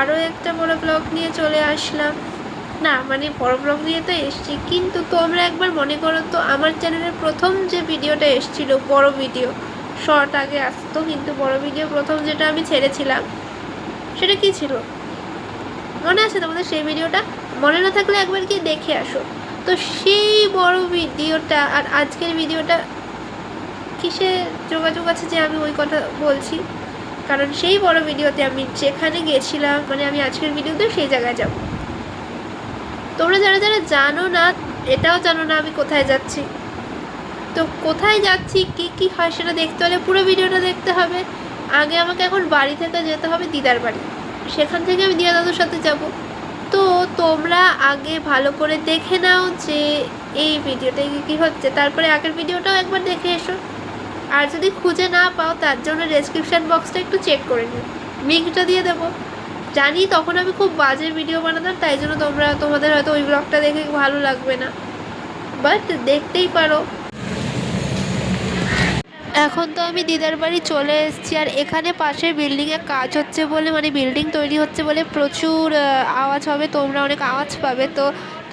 আরও একটা বড় ব্লগ নিয়ে চলে আসলাম। না মানে বড় ব্লগ নিয়ে তো এসছি, কিন্তু তোমরা একবার মনে করো তো, আমার চ্যানেলের প্রথম যে ভিডিওটা এসছিল, বড় ভিডিও শর্ট আগে আসতো, কিন্তু বড় ভিডিও প্রথম যেটা আমি ছেড়েছিলাম, সেটা কি ছিল? মনে আছে তোমাদের সেই ভিডিওটা? মনে না থাকলে একবার গিয়ে দেখে আসো। তো সেই বড় ভিডিওটা আর আজকের ভিডিওটা কিসে যোগাযোগ আছে যে আমি ওই কথা বলছি? কারণ সেই বড় ভিডিওতে আমি যেখানে গেছিলাম মানে আমি আজকের ভিডিওতে সেই জায়গায় যাব। তোমরা যারা যারা জানো না, এটাও জানো না আমি কোথায় যাচ্ছি। তো কোথায় যাচ্ছি, কি কি হয় সেটা দেখতে হলে পুরো ভিডিওটা দেখতে হবে। আগে আমাকে এখন বাড়ি থেকে যেতে হবে দিদার বাড়ি। সেখান থেকে আমি দিয়া দাদুর সাথে যাব। তো তোমরা আগে ভালো করে দেখে নাও যে এই ভিডিওটায় কী কী হচ্ছে। তারপরে আগের ভিডিওটাও একবার দেখে এসো। আর যদি খুঁজে না পাও, তার জন্য ডেসক্রিপশান বক্সটা একটু চেক করে নিও। লিঙ্কটা দিয়ে দেবো। জানি তখন আমি খুব বাজে ভিডিও বানাতাম, তাই জন্য তোমরা, তোমাদের হয়তো ওই ব্লগটা দেখে ভালো লাগবে না। বাট দেখতেই পারো। এখন তো আমি দিদার বাড়ি চলে এসেছি, আর এখানে পাশে বিল্ডিংয়ে কাজ হচ্ছে বলে মানে বিল্ডিং তৈরি হচ্ছে বলে প্রচুর আওয়াজ হবে, তোমরা অনেক আওয়াজ পাবে। তো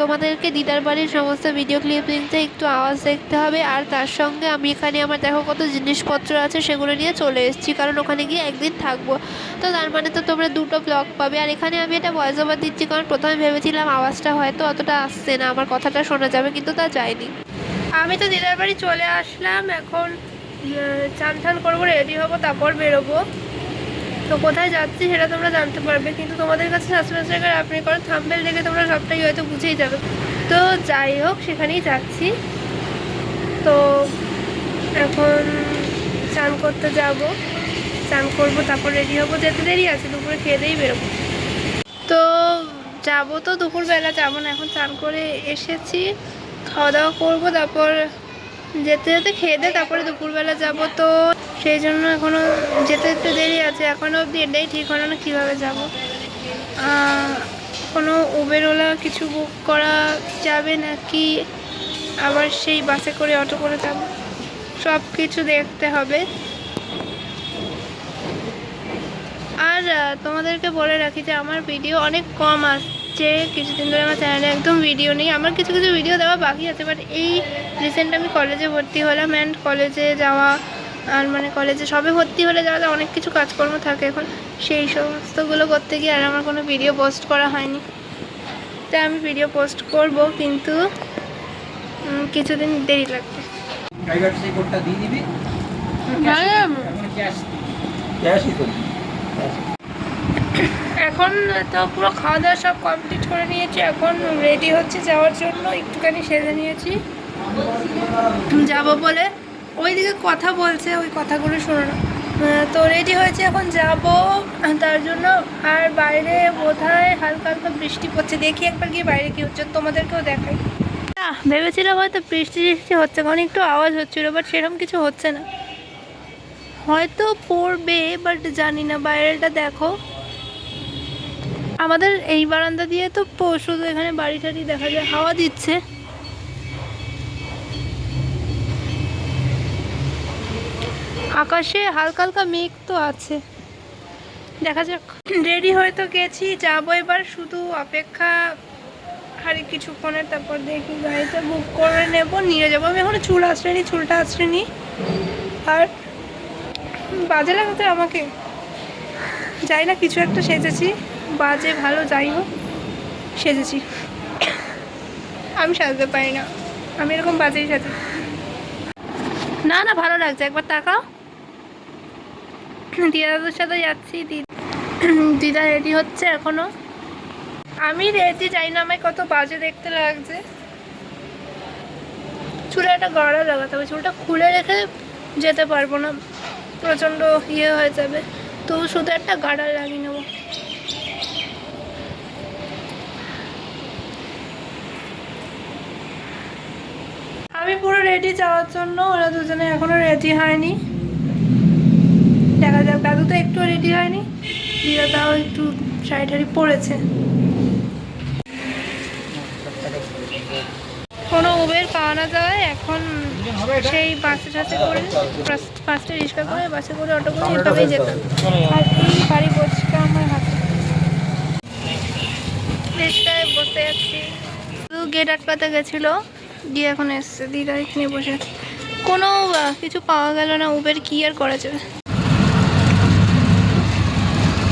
তোমাদেরকে দিদার বাড়ির সমস্ত ভিডিও ক্লিপিংতে একটু আওয়াজ দেখতে হবে। আর তার সঙ্গে আমি এখানে আমার দেখো কত জিনিসপত্র আছে, সেগুলো নিয়ে চলে এসেছি, কারণ ওখানে গিয়ে একদিন থাকব। তো তার মানে তো তোমরা দুটো ব্লগ পাবে। আর এখানে আমি এটা ভয়েস ওভার দিচ্ছি, কারণ প্রথমে ভেবেছিলাম আওয়াজটা হয়তো অতটা আসছে না, আমার কথাটা শোনা যাবে, কিন্তু তা যায়নি। আমি তো দিদার বাড়ি চলে আসলাম, এখন চান টান করব রেডি হব, তারপর বেরোবো। তো কোথায় যাচ্ছি সেটা তোমরা জানতে পারবে, কিন্তু তোমাদের কাছে সাসপেন্স রেখার আপনি করো থাম্বেল দেখে তোমরা সবটাই হয়তো বুঝেই যাবে। তো যাই হোক, সেখানেই যাচ্ছি। তো এখন চান করতে যাব। চান করব, তারপর রেডি হব। যেতে দেরি আছে, দুপুরে খেয়ে দিয়েই বেরোবো। তো যাব তো দুপুরবেলা, যাব না, এখন চান করে এসেছি। খাওয়া দাওয়া করব, তারপর যেতে যেতে খেয়ে দিয়ে তারপরে দুপুরবেলা যাব তো। সেই জন্য এখনও যেতে যেতে দেরি আছে। এখনও অবধি এটাই ঠিক হলো না কীভাবে যাব। কোনো উবের ওলা কিছু বুক করা যাবে নাকি? আবার সেই বাসে করে অটো করে যাব। সব কিছু দেখতে হবে। আর তোমাদেরকে বলে রাখি যে আমার ভিডিও অনেক কম আসছে। কিছুদিন ধরে আমার চ্যানেলে একদম ভিডিও নেই। আমার কিছু কিছু ভিডিও দেওয়া বাকি আছে বাট এই রিসেন্ট আমি কলেজে ভর্তি হলাম অ্যান্ড কলেজে যাওয়া আর মানে কলেজে সবে ভর্তি হলে যাওয়া অনেক কিছু কাজকর্ম থাকে এখন। সেই সমস্তগুলো করতে গিয়ে আর আমার কোনো ভিডিও পোস্ট করা হয়নি। তাই আমি ভিডিও পোস্ট করব কিন্তু কিছুদিন দেরি লাগবে। ড্রাইভার সেই কোডটা দিয়ে দিবি? ক্যাশ ক্যাশই তো এখন তো পুরো খাওয়া দাওয়া সব কমপ্লিট করে নিয়েছি। এখন রেডি হচ্ছে যাওয়ার জন্য। একটুখানি সেজে নিয়েছি। যাব বলে। ওইদিকে কথা বলছে ওই কথাগুলো শোনো না। তো রেডি হয়েছে এখন যাব। তার জন্য আর বাইরে বোধহয় হালকা হালকা বৃষ্টি পড়ছে। দেখি একবার গিয়ে বাইরে কী হচ্ছে। তোমাদেরকেও দেখাই। আহ, ভেবেছিলাম হয়তো বৃষ্টি বৃষ্টি হচ্ছে কারণ একটু আওয়াজ হচ্ছিল বাট সেরকম কিছু হচ্ছে না। হয়তো পড়বে বাট জানি না। বাইরেটা দেখো। আমাদের এই বারান্দা দিয়ে তো শুধু এখানে বাড়ি টাড়ি দেখা যায়, হাওয়া দিচ্ছে। আকাশে হালকা হালকা মেঘ তো আছে। দেখা যাক। রেডি হয়ে তো গেছি, যাব এবার শুধু অপেক্ষা। আর কিছুক্ষণের তারপর দেখি গাড়িতে বুক করে নেব, নিয়ে যাব। আমি এখনও চুল আশ্রয়নি চুলটা আশ্রয়নি আর বাজে লাগাতে আমাকে। যাই না, কিছু একটা সেজেছি। বাজে, ভালো, যাই হোক, সেজেছি। আমি সাজতে পারি না। আমি এরকম বাজেই সাজি। না না, ভালো লাগছে। একবার তাকাও। দিদা দাদুর সাথে যাচ্ছি। দিদা রেডি হচ্ছে এখনও। আমি রেডি যাই না আমায় কত বাজে দেখতে লাগছে। চুলে একটা গড়া লাগাতে হবে। চুলটা খুলে রেখে যেতে পারব না। প্রচণ্ড ইয়ে হয়ে যাবে। তো শুধু একটা গার্ডার লাগিয়ে নেব। আমি পুরো রেডি যাওয়ার জন্য, ওরা দুজনে এখনও রেডি হয়নি। দেখা যাক, দাদু তো একটু রেডি হয়নি। দিদা তাও একটু শাড়ি টাড়ি পরেছে। কোনো উবের পাওয়া আনা যাওয়ায় এখন সেই বাসে টাসে করে ফার্স্ট রিক্সা করে বাসে করে অটো করে এভাবেই যেতাম। আর এই বাড়ি বসটা আমার হাতে। রিক্সায় বসে আছি। গেট আটকাতে গেছিল। দিয়ে এখন এসছে, দিদা এখানে বসে। কোনো কিছু পাওয়া গেল না উবের কি আর করা যাবে?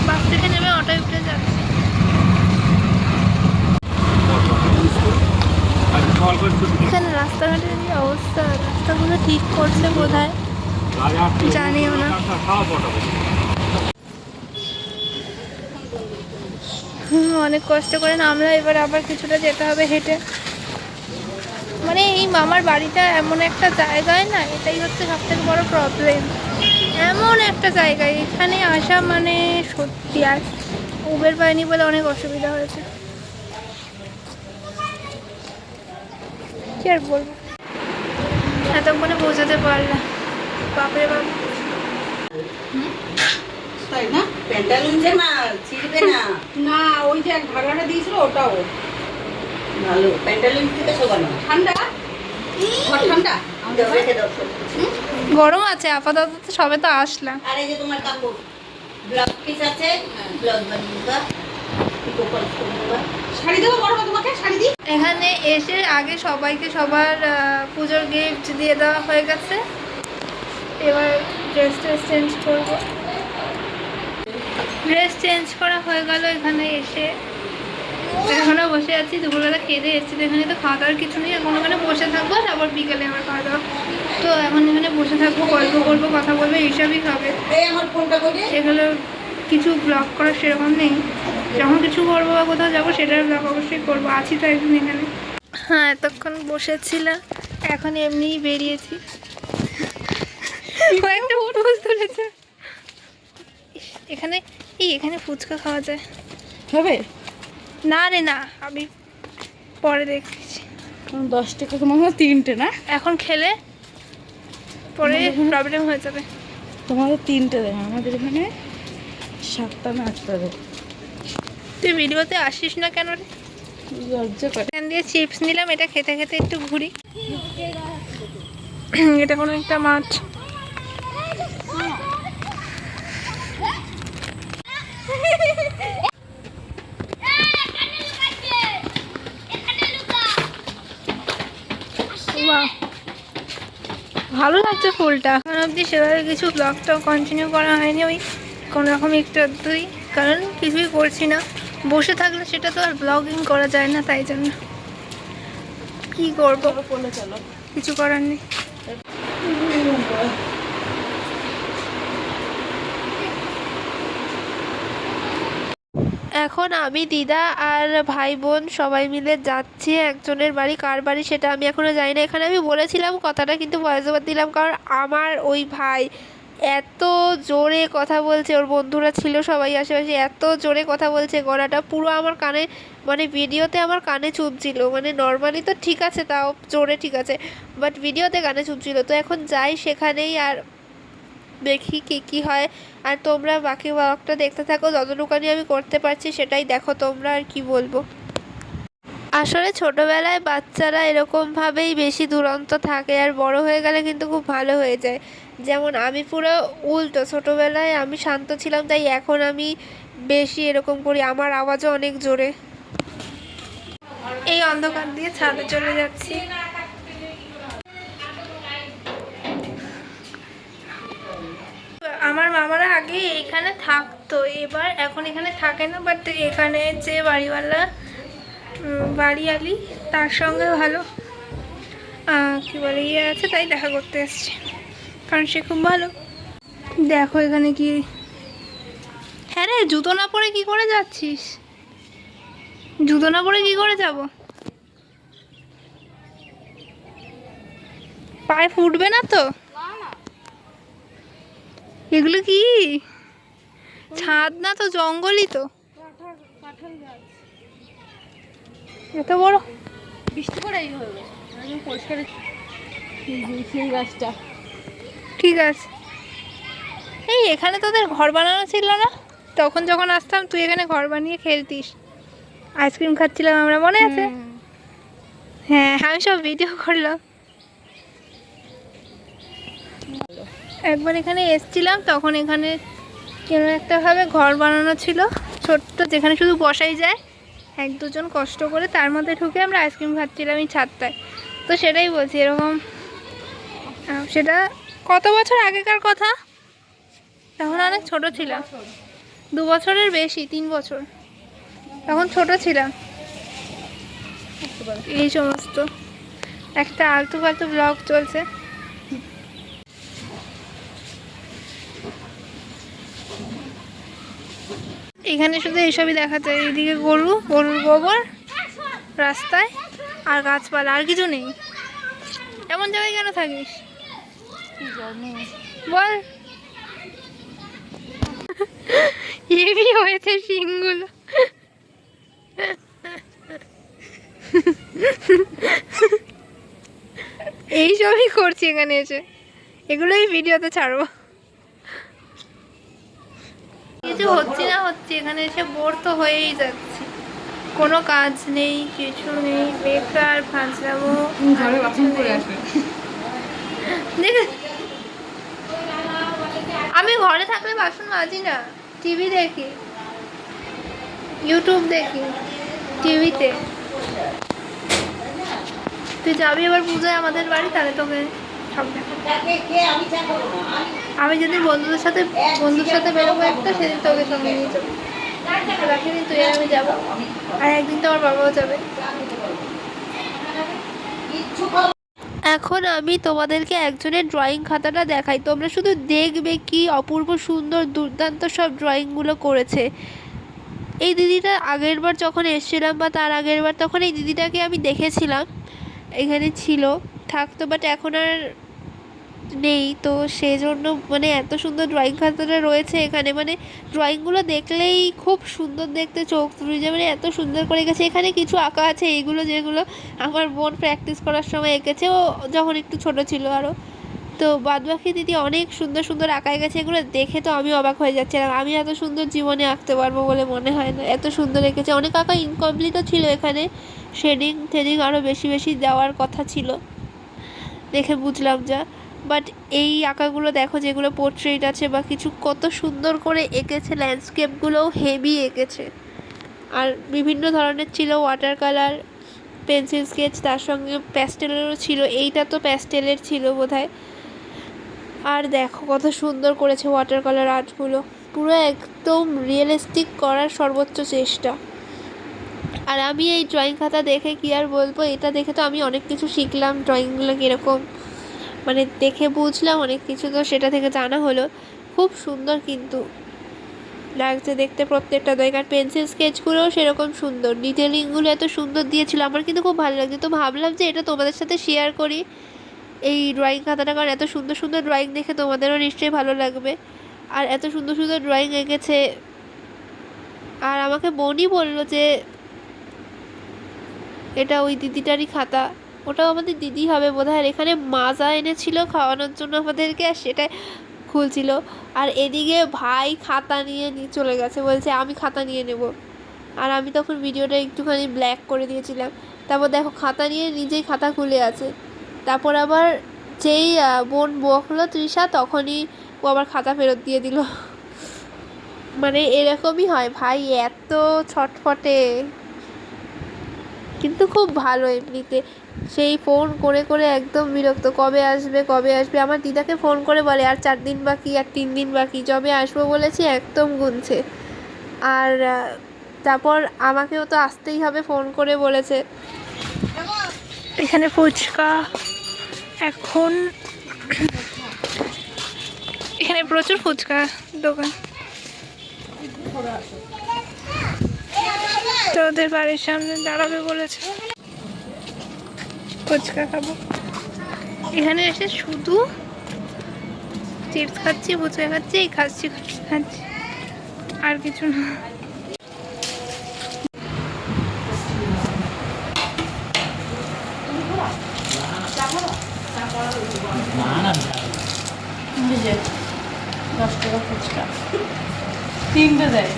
বাস থেকে নেমে অটোয় উঠে যাচ্ছি। এখানে রাস্তাঘাটের কি অবস্থা? রাস্তাগুলো ঠিক করছে বোধ হয় জানিও না। অনেক কষ্ট করে নামলাম, এবার আবার কিছুটা যেতে হবে হেঁটে। মানে এই মামার বাড়িটা এমন একটা জায়গায় না এটাই হচ্ছে সব থেকে বড় প্রবলেম এমন একটা জায়গায় এখানে আসা মানে সত্যি আর উবের পায়নি বলে অনেক অসুবিধা হয়েছে। কি আর বলব? এতক্ষণে বোঝাতে পারলাম। বাপরে বাপ। তাই না? প্যান্টালুন যে না ছিড়বে না। না ওই যে এক দিয়েছিল ওটাও। ভালো। প্যান্টালুন থেকে শোকানো ঠান্ডা? ঘর। গরম আছে আপাতত সবে তো আসলাম। আর এই যে তোমার কাপড়। ব্লাউজ পিস আছে ব্লাউজ বানিয়ে এখানে এসে আগে সবাইকে সবার পুজোর গিফট দিয়ে দেওয়া হয়ে গেছে। এবার ড্রেস ট্রেস চেঞ্জ করব। ড্রেস চেঞ্জ করা হয়ে গেল এখানে এসে। এখনও বসে আছি দুপুরবেলা খেয়ে দিয়ে এসেছি তো এখানে তো খাওয়া দাওয়ার কিছু নেই এখন ওখানে বসে থাকব তারপর বিকেলে আমার খাওয়া দাওয়া। তো এখন এখানে বসে থাকব গল্প করব কথা বলব এইসবই হবে এই আমার ফোনটা করে এগুলো কিছু ব্লগ করার সেরকম নেই। যখন কিছু করব বা কোথাও যাব সেটার ব্লগ অবশ্যই করব আছি তো একদিন এখানে। হ্যাঁ এতক্ষণ বসেছিলাম এখন এমনিই বেরিয়েছি। তুলেছে। এখানে এই এখানে ফুচকা খাওয়া যায়। হবে না রে না আমি পরে দেখছি। দশ টাকা তোমার মনে হয় তিনটে না? এখন খেলে পরে প্রবলেম হয়ে যাবে। তোমাদের তিনটে দেয় আমাদের এখানে সাতটা না আটটা দেয় তুই ভিডিওতে আসিস না কেন রে? লজ্জা করে। এখান দিয়ে চিপস নিলাম এটা খেতে খেতে একটু ঘুরি। এটা কোনো একটা মাছ। ভালো লাগছে ফুলটা। এখন অবধি সেভাবে কিছু ব্লগটাও কন্টিনিউ করা হয়নি। ওই কোনো রকম একটু আধটুই কারণ কিছুই করছি না। বসে থাকলে সেটা তো আর ব্লগিং করা যায় না তাই জন্য। কি করব? কিছু করার নেই। এখন আমি দিদা আর ভাই বোন সবাই মিলে যাচ্ছি। একজনের বাড়ি, কার বাড়ি সেটা আমি এখনও জানি না। এখানে আমি বলেছিলাম কথাটা কিন্তু ভয়েস ওভার দিলাম কারণ আমার ওই ভাই এত জোরে কথা বলছে, ওর বন্ধুরা ছিল সবাই আশেপাশে, এত জোরে কথা বলছে গলাটা পুরো আমার কানে মানে ভিডিওতে আমার কানে চুপছিল। মানে নর্মালি তো ঠিক আছে, তাও জোরে ঠিক আছে বাট ভিডিওতে কানে চুপছিল। তো এখন যাই সেখানেই আর দেখি কি কি হয়। আর তোমরা বাকি ব্লগটা দেখতে থাকো, যতটুকানি আমি করতে পারছি সেটাই দেখো তোমরা আর কি বলব। আসলে ছোটবেলায় বাচ্চারা এরকমভাবেই বেশি দুরন্ত থাকে আর বড় হয়ে গেলে কিন্তু খুব ভালো হয়ে যায়। যেমন আমি পুরো উল্টো, ছোটোবেলায় আমি শান্ত ছিলাম, তাই এখন আমি বেশি এরকম করি, আমার আওয়াজও অনেক জোরে। এই অন্ধকার দিয়ে ছাদে চলে যাচ্ছি। আমার মামারা আগে এখানে থাকতো, এবার এখন এখানে থাকে না বাট এখানে যে বাড়িওয়ালা বাড়িয়ালি, তার সঙ্গে ভালো কি বলে ইয়ে আছে, তাই দেখা করতে এসছে, কারণ সে খুব ভালো। দেখো এখানে কি হ্যাঁ রে, জুতো না পরে কি করে যাচ্ছিস? জুতো না পরে কি করে যাব? পায়ে ফুটবে না তো? এগুলো কি? ছাদ না তো জঙ্গলই তো। এত বড়। বৃষ্টি একদম পরিষ্কার সেই গাছটা। ঠিক আছে। এই এখানে তোদের ঘর বানানো ছিল না? তখন যখন আসতাম তুই এখানে ঘর বানিয়ে খেলতিস। আইসক্রিম খাচ্ছিলাম আমরা মনে আছে? হ্যাঁ আমি সব ভিডিও করলাম। একবার এখানে এসছিলাম, তখন এখানে কেন একটাভাবে ঘর বানানো ছিল, ছোট্ট, যেখানে শুধু বসাই যায়। এক দুজন কষ্ট করে তার মধ্যে ঢুকে আমরা আইসক্রিম খাচ্ছিলাম এই ছাদটায়। তো সেটাই বলছি, এরকম সেটা কত বছর আগেকার কথা? তখন অনেক ছোট ছিলাম। দু বছরের বেশি, তিন বছর। তখন ছোট ছিলাম। এই সমস্ত। একটা আলতু ফালতু ব্লগ চলছে। এখানে শুধু এইসবই দেখা যায়। এইদিকে গরু গরুর গোবর রাস্তায় আর গাছপালা আর কিছু নেই। এমন জায়গায় কেন থাকিস? বল। হেভি হয়েছে শিংগুলো। এই সবই করছি এখানে এসে। এগুলোই ভিডিওতে ছাড়বো। কিছু হচ্ছে না হচ্ছে এখানে এসে বোর তো হয়েই যাচ্ছে। কোনো কাজ নেই কিছু নেই বেকার ফাঁসলামো দেখ আমি ঘরে থাকলে বাসন মাজি না টিভি দেখি ইউটিউব দেখি টিভিতে। তুই যাবি এবার পুজোয় আমাদের বাড়ি তাহলে তোকে সব দেখাবো। আমি যেদিন বন্ধুদের সাথে, বন্ধুর সাথে বেরোবো একটা, সেদিন তোকে সঙ্গে নিয়ে যাব। দিন তুই আর আমি যাব। আর একদিন তো আমার বাবাও যাবে। এখন আমি তোমাদেরকে একজনের ড্রয়িং খাতাটা দেখাই। তোমরা শুধু দেখবে কি অপূর্ব, সুন্দর, দুর্দান্ত সব ড্রয়িংগুলো করেছে। এই দিদিটা আগের বার যখন এসেছিলাম বা তার আগের বার, তখন এই দিদিটাকে আমি দেখেছিলাম। এখানে ছিল, থাকতো বাট এখন আর নেই। তো সেই জন্য মানে এত সুন্দর ড্রয়িং খাতাটা রয়েছে এখানে। মানে ড্রয়িংগুলো দেখলেই খুব সুন্দর দেখতে, চোখ জুড়ে যায় মানে এত সুন্দর করে গেছে। এখানে কিছু আঁকা আছে এইগুলো যেগুলো আমার বোন প্র্যাকটিস করার সময় এঁকেছে। ও যখন একটু ছোট ছিল আরও তো বাদবাকি দিদি অনেক সুন্দর সুন্দর আঁকায় গেছে। এগুলো দেখে তো আমি অবাক হয়ে যাচ্ছিলাম। আমি এত সুন্দর জীবনে আঁকতে পারব বলে মনে হয় না। এত সুন্দর এঁকেছে। অনেক আঁকা ইনকমপ্লিটও ছিল এখানে। শেডিং, টেডিং আরও বেশি বেশি দেওয়ার কথা ছিল। দেখে বুঝলাম যা। বাট এই আঁকাগুলো দেখো যেগুলো পোর্ট্রেট আছে বা কিছু কত সুন্দর করে এঁকেছে ল্যান্ডস্কেপগুলোও হেভি এঁকেছে। আর বিভিন্ন ধরনের ছিল ওয়াটার কালার পেন্সিল স্কেচ তার সঙ্গে প্যাস্টেলেরও ছিল, এইটা তো প্যাস্টেলের ছিল বোধহয়। আর দেখো কত সুন্দর করেছে ওয়াটার কালার আর্টগুলো। পুরো একদম রিয়েলিস্টিক করার সর্বোচ্চ চেষ্টা। আর আমি এই ড্রয়িং খাতা দেখে কি আর বলব, এটা দেখে তো আমি অনেক কিছু শিখলাম ড্রয়িংগুলো কীরকম মানে দেখে বুঝলাম অনেক কিছু তো সেটা থেকে জানা হলো। খুব সুন্দর কিন্তু। লাগছে দেখতে প্রত্যেকটা ড্রয়িং আর পেন্সিল স্কেচগুলোও সেরকম সুন্দর। ডিটেলিংগুলো এত সুন্দর দিয়েছিল, আমার কিন্তু খুব ভালো লাগছে। তো ভাবলাম যে এটা তোমাদের সাথে শেয়ার করি। এই ড্রয়িং খাতাটা, কারণ এত সুন্দর সুন্দর ড্রয়িং দেখে তোমাদেরও নিশ্চয়ই ভালো লাগবে। আর এত সুন্দর সুন্দর ড্রয়িং এঁকেছে। আর আমাকে বোনই বলল যে, এটা ওই দিদিটারই খাতা। ওটাও আমাদের দিদি হবে বোধহয়। আর এখানে মাজা এনেছিল খাওয়ানোর জন্য আমাদেরকে, আর সেটা খুলছিল। আর এদিকে ভাই খাতা নিয়ে নিয়ে চলে গেছে। বলছে, আমি খাতা নিয়ে নেব। আর আমি তখন ভিডিওটা একটুখানি ব্ল্যাক করে দিয়েছিলাম। তারপর দেখো, খাতা নিয়ে নিজেই খাতা খুলে আছে। তারপর আবার যেই বোন বকলো তৃষা, তখনই ও আবার খাতা ফেরত দিয়ে দিল। মানে এরকমই হয় ভাই, এত ছটফটে। কিন্তু খুব ভালো এমনিতে। সেই ফোন করে করে একদম বিরক্ত। কবে আসবে কবে আসবে? আমার দিদাকে ফোন করে বলে, আর চার দিন বাকি, আর তিন দিন বাকি, যবে আসব বলেছি, একদম গুনছে। আর তারপর আমাকেও তো আসতেই হবে ফোন করে বলেছে। এখানে ফুচকা, এখন এখানে প্রচুর ফুচকা দোকান। তো ওদের বাড়ির সামনে দাঁড়াবে বলেছে। ফুচকা খাব এখানে এসে শুধু চিপস খাচ্ছি ফুচকা খাচ্ছি, এই খাচ্ছি খাচ্ছি আর কিছু না। দশ টাকা ফুচকা। তিনটে দেয়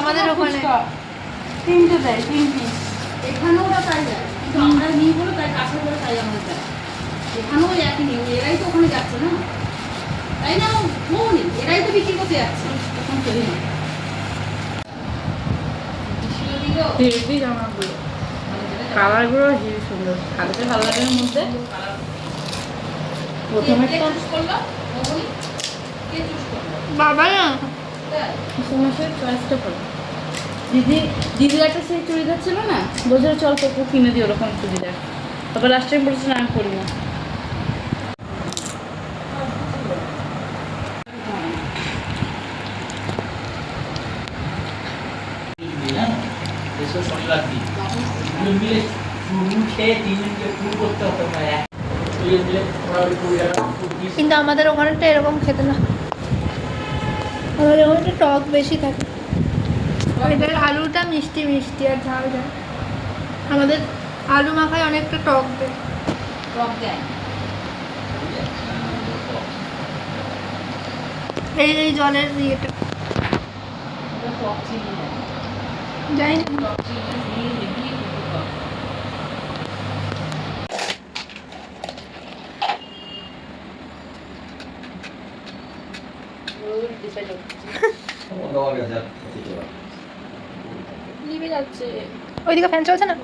আমাদের ওখানে। তিনটে দেয় তিন পিস এখানেও ওরা তাই যায় কিন্তু আমরা বলো তাই তাই আমাদের এখানেও একই নিয়ম এরাই তো ওখানে যাচ্ছে না। তাই না? মৌনি এরাই তো বিক্রি করতে যাচ্ছে। তখন চলি না হেভি জামাগুলো কালারগুলো হেভি সুন্দর। কালারটা ভালো লাগে এর মধ্যে? প্রথমে করল? কে চুজ করল? বাবা না। সমস্যার চয়েসটা করো দিদি, দিদির একটা সেই চুড়িদার ছিল না? বলছিল, চল তোকে কিনে দিই ওরকম চুড়িদার। তারপর লাস্ট টাইম আমি পরি না করতে হতো না। কিন্তু আমাদের ওখানেটা এরকম খেতে না। আমাদের ওখানে টক বেশি থাকে। এদের আলুটা মিষ্টি মিষ্টি আর ঝাল ঝাল। আমাদের আলু মাখায় অনেকটা টক দেয়। টক দেয়? এই এই জলের ইয়েটা। যাই হেভি কিন্তু টক বন্ধ হয়ে গেছে আর কিছু না। নিভে যাচ্ছে। ওইদিকে ফ্যান চলছে না?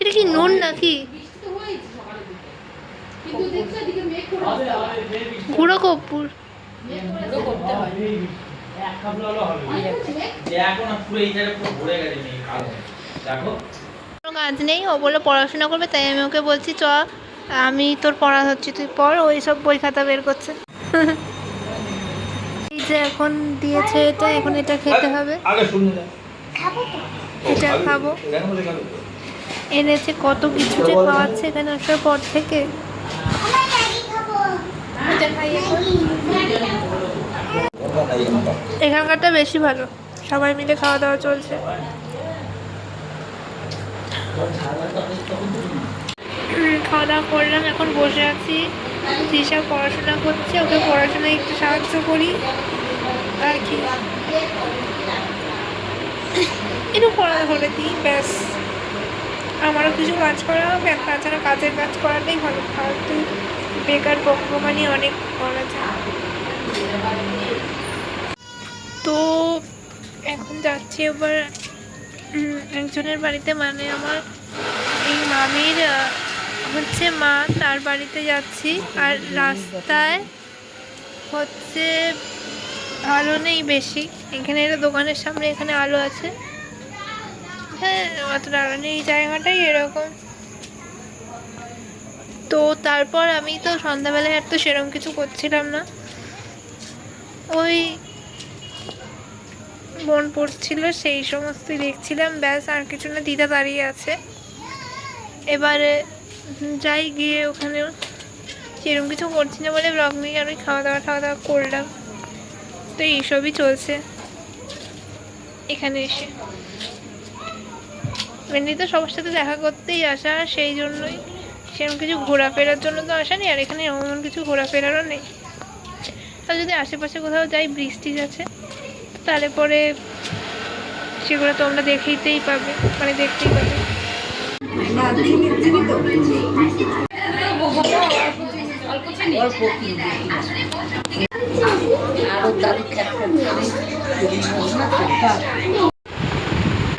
এটা কি নুন নাকি। পুরো কর্পূর মেঘ করে করতে হয় কাজ নেই ও বলে পড়াশোনা করবে তাই আমি ওকে বলছি চ আমি তোর পড়া হচ্ছে তুই পড় ওই সব বই খাতা বের করছে। এই যে এখন দিয়েছে এটা এখন এটা খেতে হবে। আগে শুনি না এটা খাব। এনেছে কত কিছু যে খাওয়াচ্ছে এখানে আসার পর থেকে। এটা খাই এখন। এখানকারটা বেশি ভালো। সবাই মিলে খাওয়া দাওয়া চলছে। খাওয়া দাওয়া করলাম, এখন বসে আছি। দিশা পড়াশোনা করছে, ওকে পড়াশোনায় একটু সাহায্য করি। আর কি। একটু পড়া করে দিই, ব্যাস। আমারও কিছু কাজ করা হবে তাছাড়া কাজের কাজ করাটাই ভালো। ফালতু, বেকার বকবমানি অনেক করা যায়। তো এখন যাচ্ছি এবার একজনের বাড়িতে মানে আমার এই মামির হচ্ছে মা তার বাড়িতে যাচ্ছি। আর রাস্তায় হচ্ছে আলো নেই বেশি। এখানে একটা দোকানের সামনে এখানে আলো আছে। হ্যাঁ অতটা আলো নেই জায়গাটাই এরকম। তো তারপর আমি তো সন্ধ্যাবেলায় আর তো সেরকম কিছু করছিলাম না। ওই মন পড়ছিল, সেই সমস্তই দেখছিলাম, ব্যাস আর কিছু না, দিদা দাঁড়িয়ে আছে। এবারে যাই গিয়ে ওখানে সেরকম কিছু করছি না বলে ব্লগ নিয়ে ওই খাওয়া দাওয়া খাওয়া দাওয়া করলাম। তো এইসবই চলছে। এখানে এসে। এমনি তো সবার সাথে দেখা করতেই আসা, সেই জন্যই সেরকম কিছু ঘোরাফেরার জন্য তো আসা নেই আর এখানে এমন কিছু ঘোরাফেরারও নেই। আর যদি আশেপাশে কোথাও যাই, বৃষ্টি আছে তাহলে পরে সেগুলো তোমরা দেখেইতেই পাবে মানে দেখতেই পাবে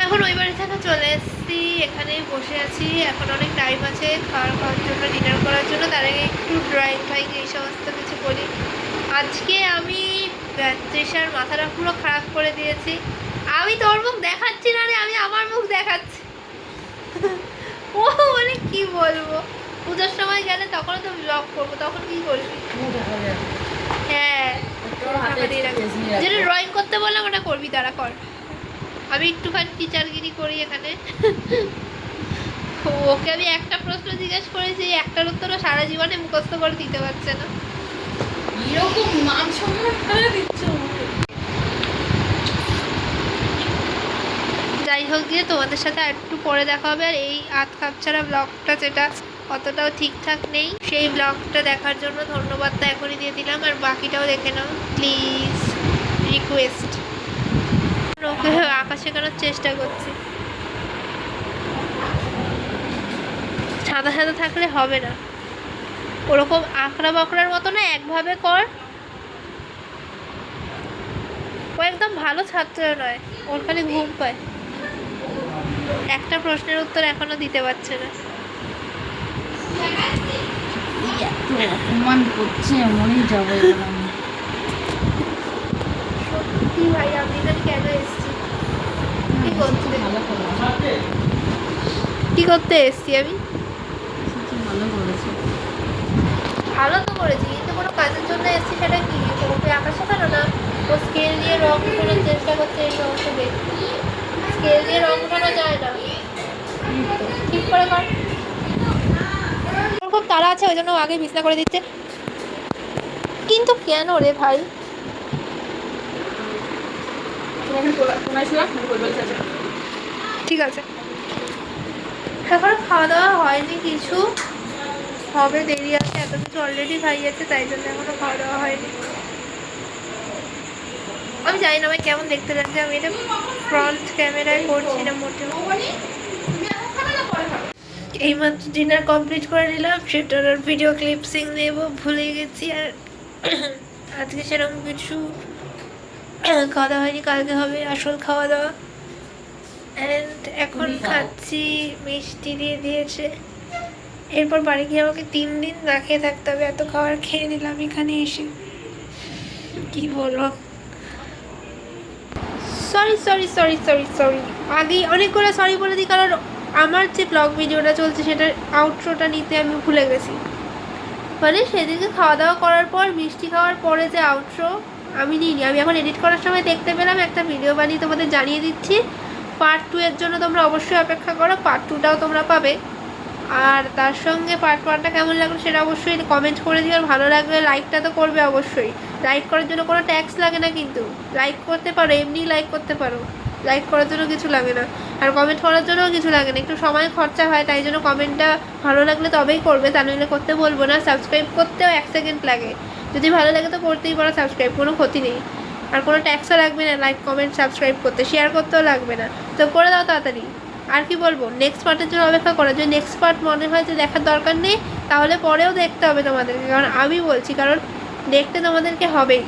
এখন ওই বাড়ি থেকে চলে এসেছি, এখানে বসে আছি, এখন অনেক টাইম আছে খাওয়ার খাওয়ার জন্য ডিনার করার জন্য, তার আগে একটু ড্রয়িং ফাইং এই সমস্ত কিছু করি আজকে আমি তৃষার মাথাটা পুরো খারাপ করে দিয়েছি। আমি তোর মুখ দেখাচ্ছি না রে আমি আমার মুখ দেখাচ্ছি। ও মানে কি বলব? পুজোর সময় গেলে তখন তো ব্লগ করব তখন কি করবি? হ্যাঁ। যেটা ড্রয়িং করতে বললাম ওটা করবি তারা কর। আমি একটুখানি টিচারগিরি করি এখানে। ওকে আমি একটা প্রশ্ন জিজ্ঞেস করেছি একটার উত্তরও সারা জীবনে মুখস্থ করে দিতে পারছে না। এরকম মান সম্মান দিচ্ছ যাই হোক দিয়ে তোমাদের সাথে আর একটু পরে দেখা হবে, আর এই আধ কাপ ছাড়া ব্লগটা যেটা অতটাও ঠিকঠাক নেই, সেই ব্লগটা দেখার জন্য ধন্যবাদটা এখনই দিয়ে দিলাম, আর বাকিটাও দেখে নাও প্লিজ রিকোয়েস্ট ওকে আঁকা শেখানোর চেষ্টা করছি। সাদা সাদা থাকলে হবে না। ওরকম আঁকড়া বাঁকড়ার মতো না একভাবে কর। ও একদম ভালো ছাত্র নয় ওর খালি ঘুম পায়। একটা প্রশ্নের উত্তর এখনও দিতে পারছে না। এত অপমান করছে মরেই যাব সত্যি ভাই আমি কেন এসেছি? কি করতে? ভালো করলাম সাথে কি করতে এসেছি আমি? ভালো করেছে। ভালো তো করেছি কিন্তু কোনো কাজের জন্য এসেছি সেটা কি? ওকে আঁকা শেখানো না। ও স্কেল দিয়ে রং উঠানোর চেষ্টা করছে এই দেখতে স্কেল দিয়ে রং উঠানো যায় না। ঠিক করে কর। খুব তাড়া আছে ওই জন্য আগে বিছনা করে দিচ্ছে। কিন্তু কেন রে ভাই? ঠিক আছে। এখন খাওয়া দাওয়া হয়নি কিছু। হবে দেরি আছে। এত কিছু অলরেডি খাইয়েছে তাই জন্য এখনও খাওয়া দাওয়া হয়নি। আমি জানি না কেমন দেখতে লাগছে আমি এটা ফ্রন্ট ক্যামেরায় করছি না মোটেও। এইমাত্র ডিনার কমপ্লিট করে নিলাম সেটার আর ভিডিও ক্লিপসিং নেব ভুলে গেছি আর আজকে সেরকম কিছু খাওয়া দাওয়া হয়নি কালকে হবে আসল খাওয়া দাওয়া অ্যান্ড এখন খাচ্ছি মিষ্টি দিয়ে দিয়েছে। এরপর বাড়ি গিয়ে আমাকে তিন দিন না খেয়ে থাকতে হবে, এত খাবার খেয়ে নিলাম এখানে এসে। কি বলব sorry sorry sorry sorry sorry আগেই অনেকগুলো সরি বলে দিই, কারণ আমার যে ব্লগ ভিডিওটা চলছে, সেটার আউটরোটা নিতে আমি ভুলে গেছি। মানে সেদিকে খাওয়া দাওয়া করার পর, মিষ্টি খাওয়ার পরে যে আউটরো আমি নিইনি। আমি এখন এডিট করার সময় দেখতে পেলাম, একটা ভিডিও বানিয়ে তোমাদের জানিয়ে দিচ্ছি। পার্ট টু এর জন্য তোমরা অবশ্যই অপেক্ষা করো পার্ট টুটাও তোমরা পাবে। আর তার সঙ্গে পার্ট ওয়ানটা কেমন লাগল সেটা অবশ্যই কমেন্ট করে দিও, আর ভালো লাগলে লাইকটা তো করবে অবশ্যই। লাইক করার জন্য কোনো ট্যাক্স লাগে না কিন্তু। লাইক করতে পারো, এমনি লাইক করতে পারো। লাইক করার জন্য কিছু লাগে না। আর কমেন্ট করার জন্যও কিছু লাগে না। একটু সময় খরচা হয়, তাই জন্য কমেন্টটা ভালো লাগলে তবেই করবে। তা নইলে করতে বলব না সাবস্ক্রাইব করতেও এক সেকেন্ড লাগে। যদি ভালো লাগে তো করতেই পারো সাবস্ক্রাইব কোনো ক্ষতি নেই। আর কোনো ট্যাক্সও লাগবে না লাইক কমেন্ট সাবস্ক্রাইব করতে। শেয়ার করতেও লাগবে না। তো করে দাও তাড়াতাড়ি। আর কি বলব নেক্সট পার্টের জন্য অপেক্ষা করা। যদি নেক্সট পার্ট মনে হয় যে দেখার দরকার নেই, তাহলে পরেও দেখতে হবে তোমাদেরকে। কারণ আমি বলছি, কারণ দেখতে তোমাদেরকে হবেই।